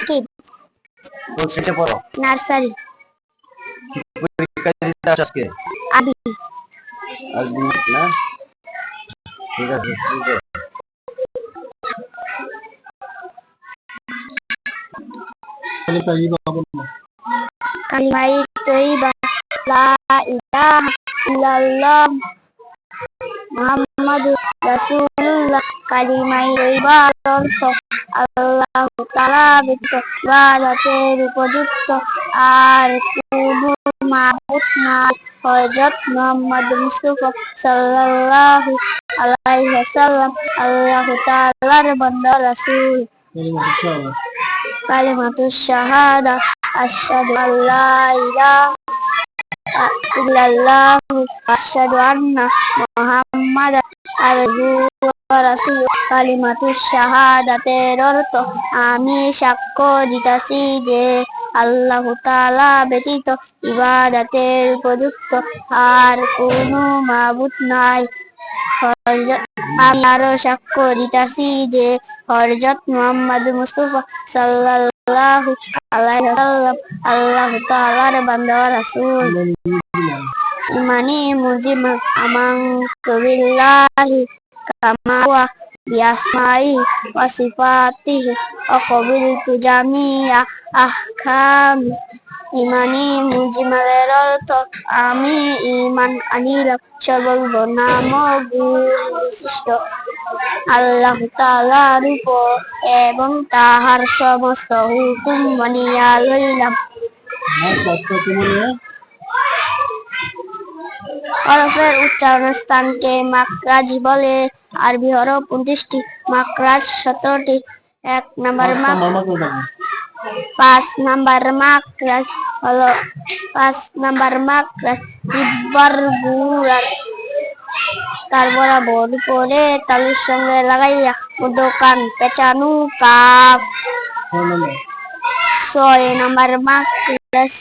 সাকিব কোন শ্রেণীতে পড়ো। নার্সারি। পরীক্ষা দিতে আসো আজকে? আবি আজ না? ঠিক আছে ঠিক আছে। কালিমাই তৈবা লা ইলাহা ইল্লাল্লাহ। মুহাম্মাদুর রাসূলুল্লাহ কালিমাই তৈবা অর্থ আল্লাহ তাআলা ব্যতীত ইবাদতের উপযুক্ত আর কোনো মাবুদ নাই হযরত মুহাম্মদ মুস্তাফা সাল্লাল্লাহু আলাইহি ওয়াসাল্লাম আল্লাহ তাআলার বান্দা রাসূল কালিমাতু শাহাদা আশহাদু আল্লা ইলাহা ইল্লাল্লাহ আশহাদু আন্না মুহাম্মাদান আমি সাক্ষ্য দিতাছি যে আল্লাহ ব্যতীত ইবাদতের উপযুক্ত আর কোনো মাবুদ নাই। আমি আরও সাক্ষ্য দিতাছি যে হযরত মুহাম্মদ মুস্তাফা সাল্লাল্লাহু আল্লাহ তাআলার বান্দা রাসূল। ইমানি মুজিব আমানতু বিল্লাহি কামা ওয়া বিআসমাই ওয়া সিফাতিহি ওয়া কবিলতু জামিয়া আহকাম। ইমানি মুজিমালের অর্থ, আমি ইমান আনিলাম সর্ববিধ নাম ও গুণ বিশিষ্ট আল্লাহ তাআলার উপর এবং তাহার সমস্ত হুকুম মানিয়া লইলাম। হরফের উচ্চারণ স্থানকে মাকরাজ বলে আরবি হরফ উনত্রিশটি মাকরাজ সতেরোটি এক নাম্বার পাঁচ নাম্বার মাকরাজ। হলো পাঁচ নাম্বার মাকরাজ জিব্বার গুড়ার তার বরাবর করে তালুর সঙ্গে লাগাইয়া দোকান পেঁচানো কাপ। ছয় নাম্বার মাকরাজ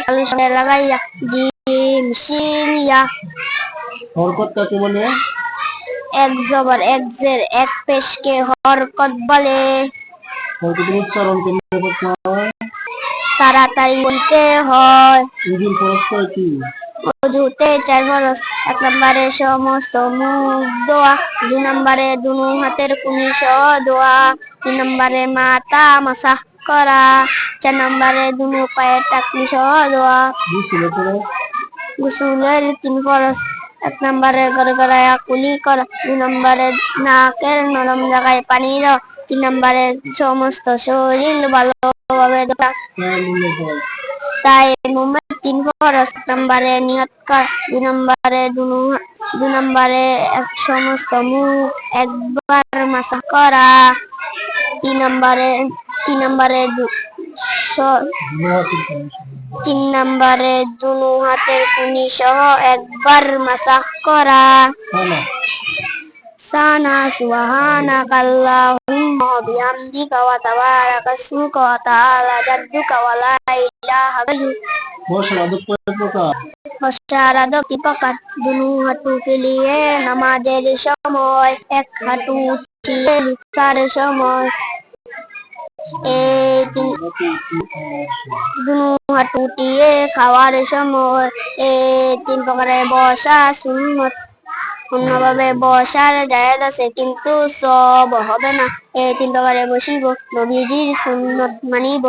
তালুর সঙ্গে লাগাইয়া জিম হরকত বলে? এক জবর এক জের এক পেশকে হরকত বলে। হরকতের উচ্চারণ কেমনে করতে হয় তাড়াতাড়ি বলতে হয়। ফরজ কয়টি অজুতে চার ফরজ এক নম্বরে সমস্ত মুখ দোয়া দুই নম্বরে দুনু হাতের কুনি সহ দোয়া তিন নম্বরে মাতা মাসাহ করা। চার নম্বরে দুনু পায়ের টাকনি সহ বুঝছিল গোসলের তিন ফরজ এক নম্বরে গড়গড়ায়া কুলি করা। দুই নম্বরে নাকের নরম জায়গায় পানি দাও। তিন নম্বরে সমস্ত শরীর ভালোভাবে ফরজ তাই মুম্বাই তিন এক নম্বরে নিয়ত কর। দুই নম্বরে দুনু দুই নম্বরে এক সমস্ত মুখ একবার মাসা করা। তিন নম্বরে তিন নম্বরে তিন নম্বরে দুনু হাতের কুনি সহ একবার মাসাহ করা। সানা। সুবহানা কাল্লাহুম্মা বিহামদিকা ওয়া তাবারাকা ইসমুকা ওয়া তাআলা জাদ্দুকা ওয়া লা ইলাহা কয় প্রকার? হস্যারাদ প্রকার। দুনু হাঁটু ফেলিয়ে নামাজের সময় এক হাঁটু উঠিয়ে লিখার সময় হাঁটু উঠিয়ে খাওয়ার সময় এ তিন প্রকারে বসা সুন্নত অন্যভাবে বসার জায়েজ আছে, কিন্তু সব হবে না। এ তিন প্রকারে বসিব, নবীজির সুন্নত মানিব।